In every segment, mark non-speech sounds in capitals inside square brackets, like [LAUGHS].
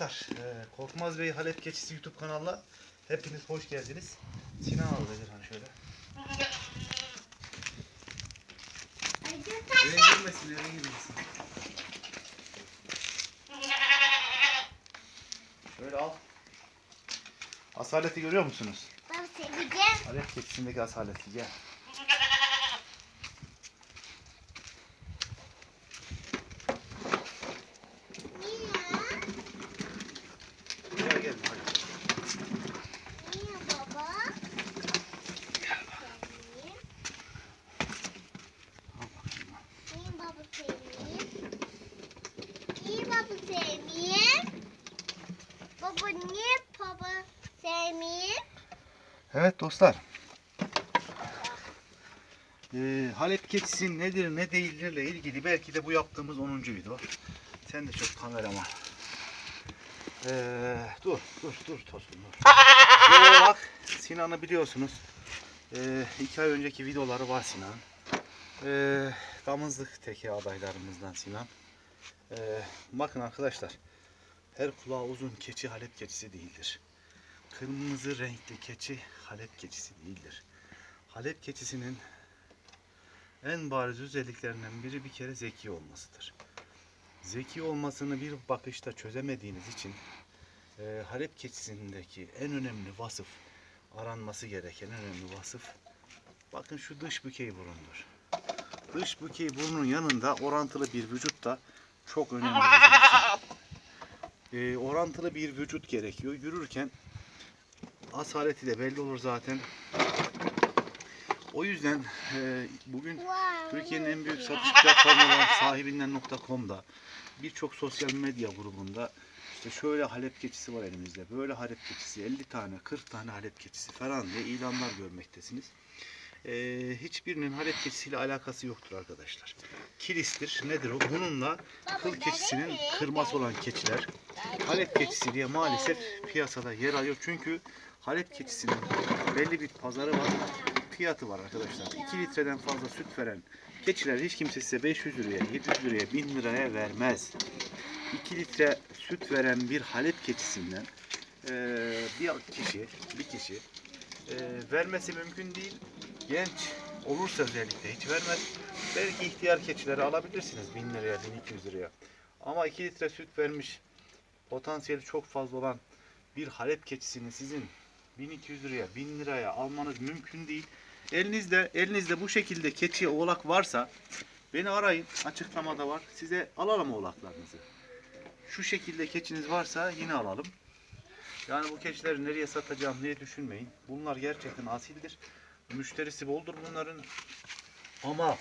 Arkadaşlar, e, Korkmaz Bey Halep Keçisi YouTube kanalına hepiniz hoş geldiniz. Sinan abi hani şöyle. Eve girmesin. Şöyle al. Asaleti görüyor musunuz? Ben seveceğim. Halep keçisindeki asaleti gel. Evet dostlar. Ee, Halep keçisi nedir ne değildirle ilgili belki de bu yaptığımız 10. video. Sen de çok kamerama. Ee, dur dur dur Tosun dur. Şöyle bak Sinan'ı biliyorsunuz. Ee, iki ay önceki videoları var Sinan. Ee, damızlık teke adaylarımızdan Sinan. Ee, bakın arkadaşlar. Her kulağı uzun keçi Halep keçisi değildir. Kırmızı renkli keçi Halep keçisi değildir. Halep keçisinin en bariz özelliklerinden biri bir kere zeki olmasıdır. Zeki olmasını bir bakışta çözemediğiniz için e, Halep keçisindeki en önemli vasıf, aranması gereken en önemli vasıf, bakın şu dış bükey burundur. Dış bükey burnun yanında orantılı bir vücut da çok önemli için. [LAUGHS] E, orantılı bir vücut gerekiyor. Yürürken asaleti de belli olur zaten. O yüzden e, bugün. Türkiye'nin en büyük satış platformu olan sahibinden.com'da birçok sosyal medya grubunda işte şöyle Halep keçisi var elimizde, böyle Halep keçisi, 50 tane, 40 tane Halep keçisi falan diye ilanlar görmektesiniz. Ee, hiçbirinin Halep keçisiyle alakası yoktur arkadaşlar. Kilistir. Nedir o? Bununla kıl keçisinin kırması olan keçiler Halep keçisi diye maalesef piyasada yer alıyor. Çünkü Halep keçisinin belli bir pazarı var, fiyatı var arkadaşlar. 2 litreden fazla süt veren keçiler hiç kimse size 500 liraya, 700 liraya, 1000 liraya vermez. 2 litre süt veren bir Halep keçisinden eee, bir kişi, bir kişi eee, vermesi mümkün değil. Genç olursa özellikle hiç vermez. Belki ihtiyar keçileri alabilirsiniz 1000 liraya, 1200 liraya. Ama 2 litre süt vermiş, potansiyeli çok fazla olan bir Halep keçisini sizin 1200 liraya, 1000 liraya almanız mümkün değil. Elinizde elinizde bu şekilde keçi oğlak varsa beni arayın. Açıklamada var. Size alalım oğlaklarınızı. Şu şekilde keçiniz varsa yine alalım. Yani bu keçileri nereye satacağım diye düşünmeyin. Bunlar gerçekten asildir. Müşterisi boldur bunların. Ama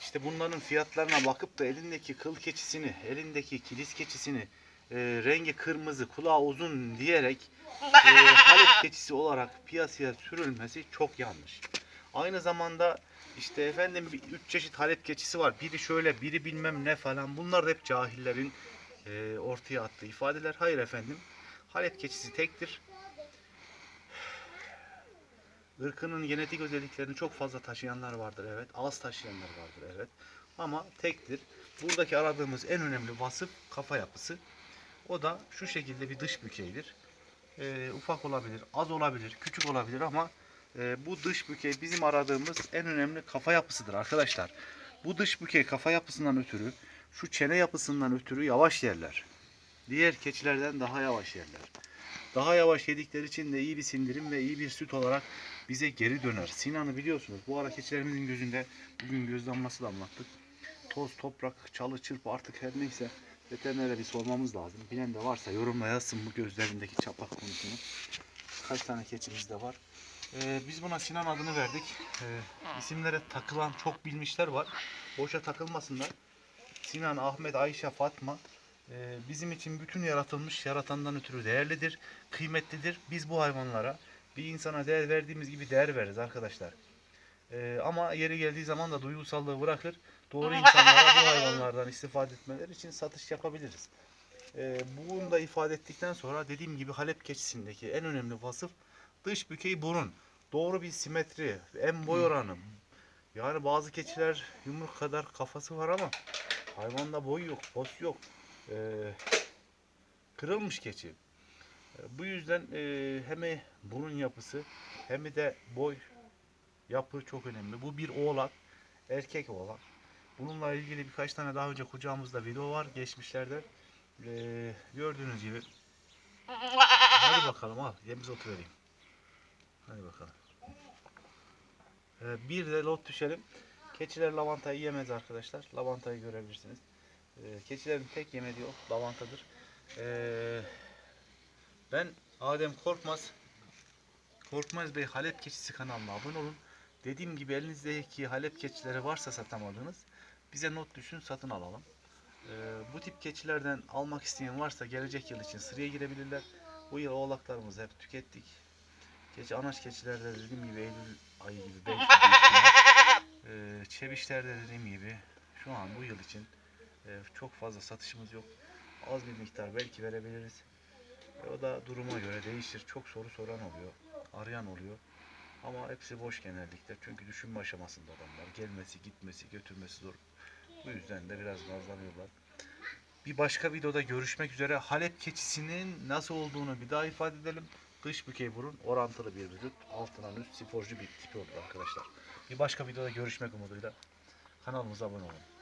işte bunların fiyatlarına bakıp da elindeki kıl keçisini, elindeki kilis keçisini, e, rengi kırmızı, kulağı uzun diyerek e, [LAUGHS] Halep keçisi olarak piyasaya sürülmesi çok yanlış. Aynı zamanda işte efendim bir- üç çeşit Halep keçisi var. Biri şöyle, biri bilmem ne falan. Bunlar da hep cahillerin e, ortaya attığı ifadeler. Hayır efendim. Halep keçisi tektir. Irkının genetik özelliklerini çok fazla taşıyanlar vardır evet. Az taşıyanlar vardır evet. Ama tektir. Buradaki aradığımız en önemli vasıf kafa yapısı. O da şu şekilde bir dış bükeydir. Ee, ufak olabilir, az olabilir, küçük olabilir ama e, bu dış bükey bizim aradığımız en önemli kafa yapısıdır arkadaşlar. Bu dış bükey kafa yapısından ötürü, şu çene yapısından ötürü yavaş yerler. Diğer keçilerden daha yavaş yerler. Daha yavaş yedikleri için de iyi bir sindirim ve iyi bir süt olarak bize geri döner. Sinan'ı biliyorsunuz. Bu ara keçilerimizin gözünde bugün göz damlası damlattık. Toz, toprak, çalı, çırpı artık her neyse veterinere bir sormamız lazım. Bilen de varsa yorumla yazsın bu gözlerindeki çapak konusunu. Kaç tane keçimiz de var. Ee, biz buna Sinan adını verdik. Ee, isimlere takılan çok bilmişler var. Boşa takılmasınlar. Sinan, Ahmet, Ayşe, Fatma bizim için bütün yaratılmış yaratandan ötürü değerlidir, kıymetlidir. Biz bu hayvanlara bir insana değer verdiğimiz gibi değer veririz arkadaşlar. Ee, ama yeri geldiği zaman da duygusallığı bırakır. Doğru [LAUGHS] insanlara bu hayvanlardan istifade etmeleri için satış yapabiliriz. Ee, bunu da ifade ettikten sonra dediğim gibi Halep keçisindeki en önemli vasıf dış bükey burun. Doğru bir simetri, en boy oranı. Yani bazı keçiler yumruk kadar kafası var ama hayvanda boy yok, pos yok. Ee, kırılmış keçi. E, Bu yüzden e, hem burun yapısı hem de boy yapı çok önemli. Bu bir oğlak, erkek oğlak. Bununla ilgili birkaç tane daha önce kucağımızda video var geçmişlerde. E, gördüğünüz gibi. Hadi bakalım al, yemiz oturuvereyim. Hadi bakalım. E, bir de lot düşelim. Keçiler lavantayı yemez arkadaşlar. Lavantayı görebilirsiniz. E, keçilerin tek yemediği o lavantadır. E, ben Adem Korkmaz Korkmaz Bey Halep Keçisi kanalına abone olun. Dediğim gibi elinizdeki Halep keçileri varsa satamadığınız bize not düşün satın alalım. Ee, bu tip keçilerden almak isteyen varsa gelecek yıl için sıraya girebilirler. Bu yıl oğlaklarımızı hep tükettik. Keçi anaç keçilerde dediğim gibi Eylül ayı gibi belki ihtimal. [LAUGHS] Ee, çebişlerde dediğim gibi şu an bu yıl için e, çok fazla satışımız yok. Az bir miktar belki verebiliriz. E, o da duruma göre değişir. Çok soru soran oluyor. Arayan oluyor. Ama hepsi boş genellikle. Çünkü düşünme aşamasında adamlar. Gelmesi, gitmesi, götürmesi zor. Bu yüzden de biraz nazlanıyorlar. Bir başka videoda görüşmek üzere. Halep keçisinin nasıl olduğunu bir daha ifade edelim. Dış bükey burun, orantılı bir vücut, altından üst sporcu bir tipi olur arkadaşlar. Bir başka videoda görüşmek umuduyla kanalımıza abone olun.